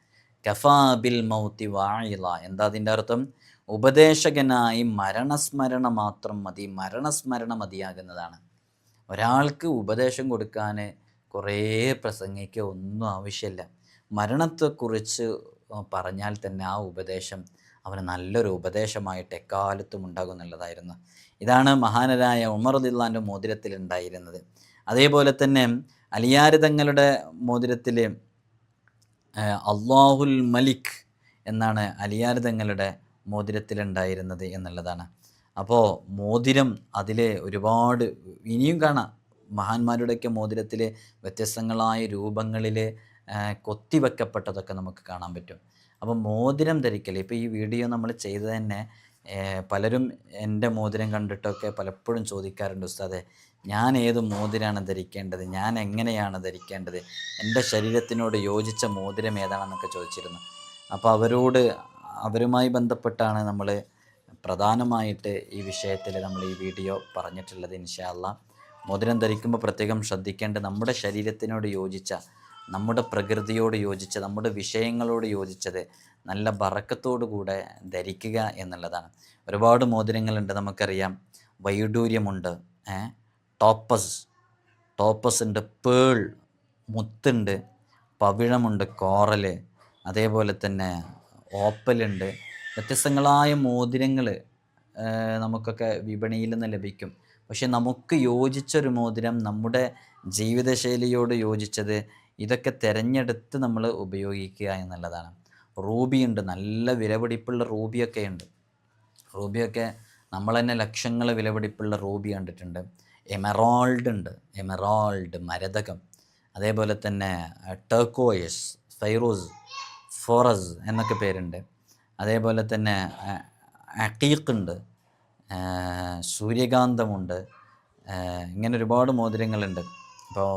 കഫാബിൽ മൗത്തി വാഇല എന്താ അതിന്റെ അർത്ഥം? ഉപദേശകനായി മരണസ്മരണ മാത്രം മതി മരണസ്മരണ മതിയാകുന്നതാണ്. ഒരാൾക്ക് ഉപദേശം കൊടുക്കാൻ കുറേ പ്രസംഗിക്കുക ഒന്നും ആവശ്യമില്ല. മരണത്തെക്കുറിച്ച് പറഞ്ഞാൽ തന്നെ ആ ഉപദേശം അവന് നല്ലൊരു ഉപദേശമായിട്ട് എക്കാലത്തും ഉണ്ടാകും എന്നുള്ളതായിരുന്നു. ഇതാണ് മഹാനരായ ഉമർ ഉദില്ലാന്റെ മോതിരത്തിൽ ഉണ്ടായിരുന്നത്. അതേപോലെ തന്നെ അലിയാര് തങ്ങളുടെ മോതിരത്തിൽ അള്ളാഹുൽ മലിക് എന്നാണ് അലിയാർ തങ്ങളുടെ മോതിരത്തിലുണ്ടായിരുന്നത് എന്നുള്ളതാണ്. അപ്പോൾ മോതിരം അതിൽ ഒരുപാട് ഇനിയും കാണാം. മഹാന്മാരുടെയൊക്കെ മോതിരത്തിൽ വ്യത്യസ്തങ്ങളായ രൂപങ്ങളിൽ കൊത്തിവെക്കപ്പെട്ടതൊക്കെ നമുക്ക് കാണാൻ പറ്റും. അപ്പോൾ മോതിരം ധരിക്കൽ ഇപ്പോൾ ഈ വീഡിയോ നമ്മൾ ചെയ്ത് തന്നെ പലരും എന്റെ മോതിരം കണ്ടിട്ടൊക്കെ പലപ്പോഴും ചോദിക്കാറുണ്ട് ഉസ്താദെ ഞാൻ ഏത് മോതിരാണ് ധരിക്കേണ്ടത്? ഞാൻ എങ്ങനെയാണ് ധരിക്കേണ്ടത്? എന്റെ ശരീരത്തിനോട് യോജിച്ച മോതിരം ഏതാണെന്നൊക്കെ ചോദിച്ചിരുന്നു. അപ്പോൾ അവരോട് അവരുമായി ബന്ധപ്പെട്ടാണ് നമ്മൾ പ്രധാനമായിട്ട് ഈ വിഷയത്തിൽ നമ്മൾ ഈ വീഡിയോ പറഞ്ഞിട്ടുള്ളത് ഇൻഷാല്ല മോതിരം ധരിക്കുമ്പോൾ പ്രത്യേകം ശ്രദ്ധിക്കേണ്ട നമ്മുടെ ശരീരത്തിനോട് യോജിച്ച നമ്മുടെ പ്രകൃതിയോട് യോജിച്ച നമ്മുടെ വിഷയങ്ങളോട് യോജിച്ചത് നല്ല കൂടെ ധരിക്കുക എന്നുള്ളതാണ്. ഒരുപാട് മോതിരങ്ങളുണ്ട് നമുക്കറിയാം. വൈഡൂര്യമുണ്ട് ടോപ്പസ് ടോപ്പസ് ഉണ്ട് പേൾ മുത്തുണ്ട് പവിഴമുണ്ട് കോറൽ അതേപോലെ തന്നെ ഓപ്പലുണ്ട്. വ്യത്യസ്തങ്ങളായ മോതിരങ്ങൾ നമുക്കൊക്കെ വിപണിയിൽ നിന്ന് ലഭിക്കും. പക്ഷെ നമുക്ക് യോജിച്ചൊരു മോതിരം നമ്മുടെ ജീവിതശൈലിയോട് യോജിച്ചത് ഇതൊക്കെ തിരഞ്ഞെടുത്ത് നമ്മൾ ഉപയോഗിക്കുക എന്നുള്ളതാണ്. റൂബി ഉണ്ട്. നല്ല വിലപിടിപ്പുള്ള റൂബിയൊക്കെ ഉണ്ട്. റൂബിയൊക്കെ നമ്മൾ തന്നെ ലക്ഷങ്ങൾ വിലപിടിപ്പുള്ള റൂബി കണ്ടിട്ടുണ്ട്. എമറോൾഡ് ഉണ്ട്. എമറോൾഡ് മരതകം. അതേപോലെ തന്നെ ടേക്കോയസ് ഫൈറൂസ് ഫോറസ് എന്നൊക്കെ പേരുണ്ട്. അതേപോലെ തന്നെ അക്കീഖ് ഉണ്ട്. സൂര്യകാന്തമുണ്ട് ഇങ്ങനെ ഒരുപാട് മോതിരങ്ങളുണ്ട്. അപ്പോൾ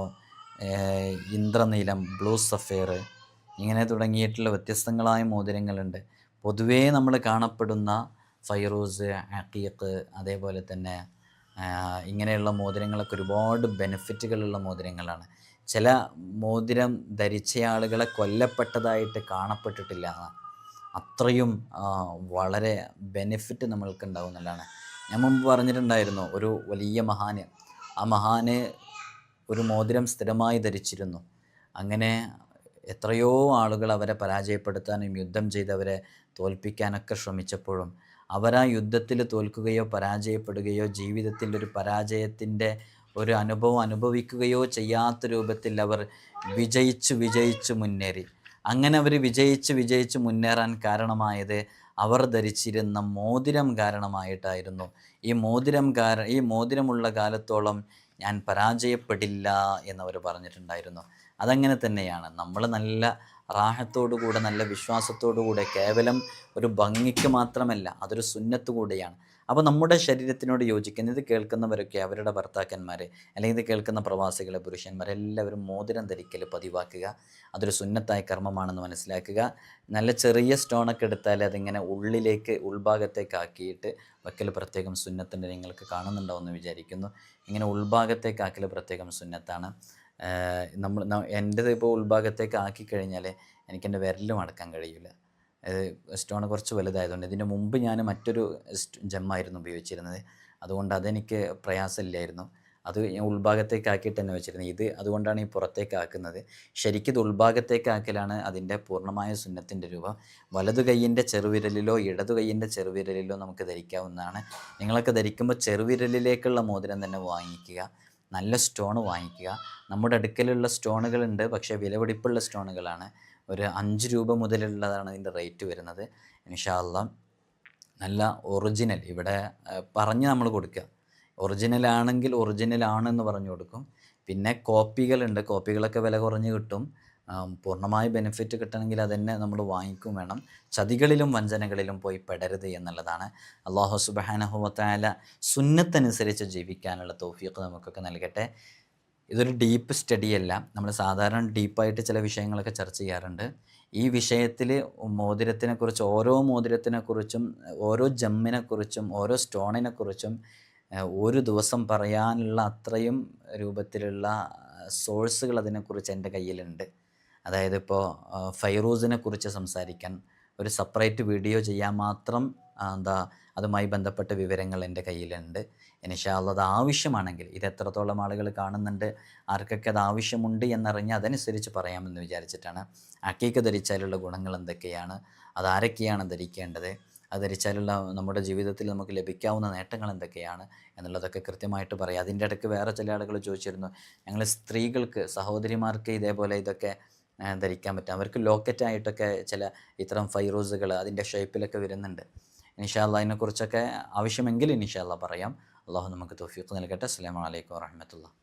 ഇന്ദ്രനീലം ബ്ലൂ സഫയർ ഇങ്ങനെ തുടങ്ങിയിട്ടുള്ള വ്യത്യസ്തങ്ങളായ മോതിരങ്ങളുണ്ട്. പൊതുവേ നമ്മൾ കാണപ്പെടുന്ന ഫൈറൂസ് അക്കീഖ് അതേപോലെ തന്നെ ഇങ്ങനെയുള്ള മോതിരങ്ങളൊക്കെ ഒരുപാട് ബെനിഫിറ്റുകളുള്ള മോതിരങ്ങളാണ്. ചില മോതിരം ധരിച്ച ആളുകളെ കൊല്ലപ്പെട്ടതായിട്ട് കാണപ്പെട്ടിട്ടില്ല. അത്രയും വളരെ ബെനിഫിറ്റ് നമ്മൾക്ക് ഉണ്ടാവും എന്നുള്ളതാണ്. ഞാൻ മുമ്പ് പറഞ്ഞിട്ടുണ്ടായിരുന്നു ഒരു വലിയ മഹാന്. ആ മഹാന് ഒരു മോതിരം സ്ഥിരമായി ധരിച്ചിരുന്നു. അങ്ങനെ എത്രയോ ആളുകൾ അവരെ പരാജയപ്പെടുത്താനും യുദ്ധം ചെയ്തവരെ തോൽപ്പിക്കാനൊക്കെ ശ്രമിച്ചപ്പോഴും അവരാ യുദ്ധത്തിൽ തോൽക്കുകയോ പരാജയപ്പെടുകയോ ജീവിതത്തിന്റെ ഒരു പരാജയത്തിന്റെ ഒരു അനുഭവം അനുഭവിക്കുകയോ ചെയ്യാത്ത രൂപത്തിൽ അവർ വിജയിച്ച് വിജയിച്ച് മുന്നേറി. അങ്ങനെ അവർ വിജയിച്ച് വിജയിച്ച് മുന്നേറാൻ കാരണമായത് അവർ ധരിച്ചിരുന്ന മോതിരം കാരണമായിട്ടായിരുന്നു. ഈ മോതിരം കാര ഈ മോതിരമുള്ള കാലത്തോളം ഞാൻ പരാജയപ്പെടില്ല എന്നവർ പറഞ്ഞിട്ടുണ്ടായിരുന്നു. അതങ്ങനെ തന്നെയാണ്. നമ്മൾ നല്ല റാഹത്തോടു കൂടെ നല്ല വിശ്വാസത്തോടു കൂടെ കേവലം ഒരു ഭംഗിക്ക് മാത്രമല്ല അതൊരു സുന്നത്ത് കൂടെയാണ്. അപ്പോൾ നമ്മുടെ ശരീരത്തിനോട് യോജിക്കുന്ന ഇത് കേൾക്കുന്നവരൊക്കെ അവരുടെ ഭർത്താക്കന്മാർ അല്ലെങ്കിൽ ഇത് കേൾക്കുന്ന പ്രവാസികളെ പുരുഷന്മാരെ എല്ലാവരും മോതിരം ധരിക്കൽ പതിവാക്കുക. അതൊരു സുന്നത്തായ കർമ്മമാണെന്ന് മനസ്സിലാക്കുക. നല്ല ചെറിയ സ്റ്റോണൊക്കെ എടുത്താൽ അതിങ്ങനെ ഉള്ളിലേക്ക് ഉൾഭാഗത്തേക്ക് ആക്കിയിട്ട് വയ്ക്കൽ പ്രത്യേകം സുന്നത്തിന്റെ നിങ്ങൾക്ക് കാണുന്നുണ്ടാവുമെന്ന് വിചാരിക്കുന്നു. ഇങ്ങനെ ഉൾഭാഗത്തേക്ക് ആക്കൽ പ്രത്യേകം സുന്നത്താണ്. നമ്മൾ എന്റേത് ഇപ്പോൾ ഉൾഭാഗത്തേക്ക് ആക്കി കഴിഞ്ഞാൽ എനിക്ക് എന്റെ വിരലും അടക്കാൻ കഴിയില്ല സ്റ്റോൺ കുറച്ച് വലുതായതുകൊണ്ട് ഇതിന് മുമ്പ് ഞാൻ മറ്റൊരു ജമ്മായിരുന്നു ഉപയോഗിച്ചിരുന്നത്. അതുകൊണ്ട് അതെനിക്ക് പ്രയാസമില്ലായിരുന്നു. അത് ഞാൻ ഉൾഭാഗത്തേക്ക് ആക്കിയിട്ട് തന്നെ വെച്ചിരുന്നത്. ഇത് അതുകൊണ്ടാണ് ഈ പുറത്തേക്ക് ആക്കുന്നത്. ശരിക്കും ഇത് ഉൾഭാഗത്തേക്ക് ആക്കലാണ് അതിന്റെ പൂർണമായ സുന്നത്തിന്റെ രൂപം. വലതു കൈയിന്റെ ചെറുവിരലിലോ ഇടതു കൈയിന്റെ ചെറുവിരലിലോ നമുക്ക് ധരിക്കാവുന്നതാണ്. നിങ്ങളൊക്കെ ധരിക്കുമ്പോൾ ചെറുവിരലിലേക്കുള്ള മോതിരം തന്നെ വാങ്ങിക്കുക. നല്ല സ്റ്റോൺ വാങ്ങിക്കുക. നമ്മുടെ അടുക്കലുള്ള സ്റ്റോണുകളുണ്ട് പക്ഷേ വിലപിടിപ്പുള്ള സ്റ്റോണുകളാണ്. ഒരു അഞ്ച് രൂപ മുതലുള്ളതാണ് ഇതിന്റെ റേറ്റ് വരുന്നത്. ഇൻഷാല്ല നല്ല ഒറിജിനൽ. ഇവിടെ പറഞ്ഞ് നമ്മൾ കൊടുക്കുക. ഒറിജിനൽ ആണെങ്കിൽ ഒറിജിനൽ ആണെന്ന് പറഞ്ഞു കൊടുക്കും. പിന്നെ കോപ്പികളുണ്ട്. കോപ്പികളൊക്കെ വില കുറഞ്ഞ് കിട്ടും. പൂർണമായ ബെനിഫിറ്റ് കിട്ടണമെങ്കിൽ അതന്നെ നമ്മൾ വാങ്ങിക്കും വേണം. ചതികളിലും വഞ്ചനകളിലും പോയി പെടരുത് എന്നുള്ളതാണ്. അള്ളാഹു സുബാനഹുവത്തായ സുന്നത്തനുസരിച്ച് ജീവിക്കാനുള്ള തൗഫീഖ് നമുക്കൊക്കെ നൽകട്ടെ. ഇതൊരു ഡീപ്പ് സ്റ്റഡിയല്ല നമ്മൾ സാധാരണ ഡീപ്പായിട്ട് ചില വിഷയങ്ങളൊക്കെ ചർച്ച ചെയ്യാറുണ്ട്. ഈ വിഷയത്തിൽ മോതിരത്തിനെക്കുറിച്ച് ഓരോ മോതിരത്തിനെക്കുറിച്ചും ഓരോ ജമ്മിനെക്കുറിച്ചും ഓരോ സ്റ്റോണിനെക്കുറിച്ചും ഒരു ദിവസം പറയാനുള്ള അത്രയും രൂപത്തിലുള്ള സോഴ്സുകൾ അതിനെക്കുറിച്ച് എന്റെ കയ്യിലുണ്ട്. അതായത് ഇപ്പോൾ ഫൈറൂസിനെ കുറിച്ച് സംസാരിക്കാൻ ഒരു സെപ്പറേറ്റ് വീഡിയോ ചെയ്യാൻ മാത്രം എന്താ അതുമായി ബന്ധപ്പെട്ട വിവരങ്ങൾ എന്റെ കയ്യിലുണ്ട്. ഇനിഷാല്ല അത് ആവശ്യമാണെങ്കിൽ ഇത് എത്രത്തോളം ആളുകൾ കാണുന്നുണ്ട് ആർക്കൊക്കെ അത് ആവശ്യമുണ്ട് എന്നറിഞ്ഞ് അതനുസരിച്ച് പറയാമെന്ന് വിചാരിച്ചിട്ടാണ്. അക്കീക്ക് ധരിച്ചാലുള്ള ഗുണങ്ങൾ എന്തൊക്കെയാണ് അതാരൊക്കെയാണ് ധരിക്കേണ്ടത് അത് ധരിച്ചാലുള്ള നമ്മുടെ ജീവിതത്തിൽ നമുക്ക് ലഭിക്കാവുന്ന നേട്ടങ്ങൾ എന്തൊക്കെയാണ് എന്നുള്ളതൊക്കെ കൃത്യമായിട്ട് പറയാം. അതിന്റെ ഇടയ്ക്ക് വേറെ ചില ആളുകൾ ചോദിച്ചിരുന്നു ഞങ്ങൾ സ്ത്രീകൾക്ക് സഹോദരിമാർക്ക് ഇതേപോലെ ഇതൊക്കെ ധരിക്കാൻ പറ്റും. അവർക്ക് ലോക്കറ്റായിട്ടൊക്കെ ചില ഇത്തരം ഫൈറോസുകൾ അതിന്റെ ഷേപ്പിലൊക്കെ വരുന്നുണ്ട്. ഇൻഷാല്ല അതിനെക്കുറിച്ചൊക്കെ ആവശ്യമെങ്കിൽ ഇൻഷാല്ല പറയാം. അള്ളാഹു നമുക്ക് തൗഫീഖ് നൽകട്ടെ. അസ്സാം വലൈക്കും വാഹമത്തുള്ള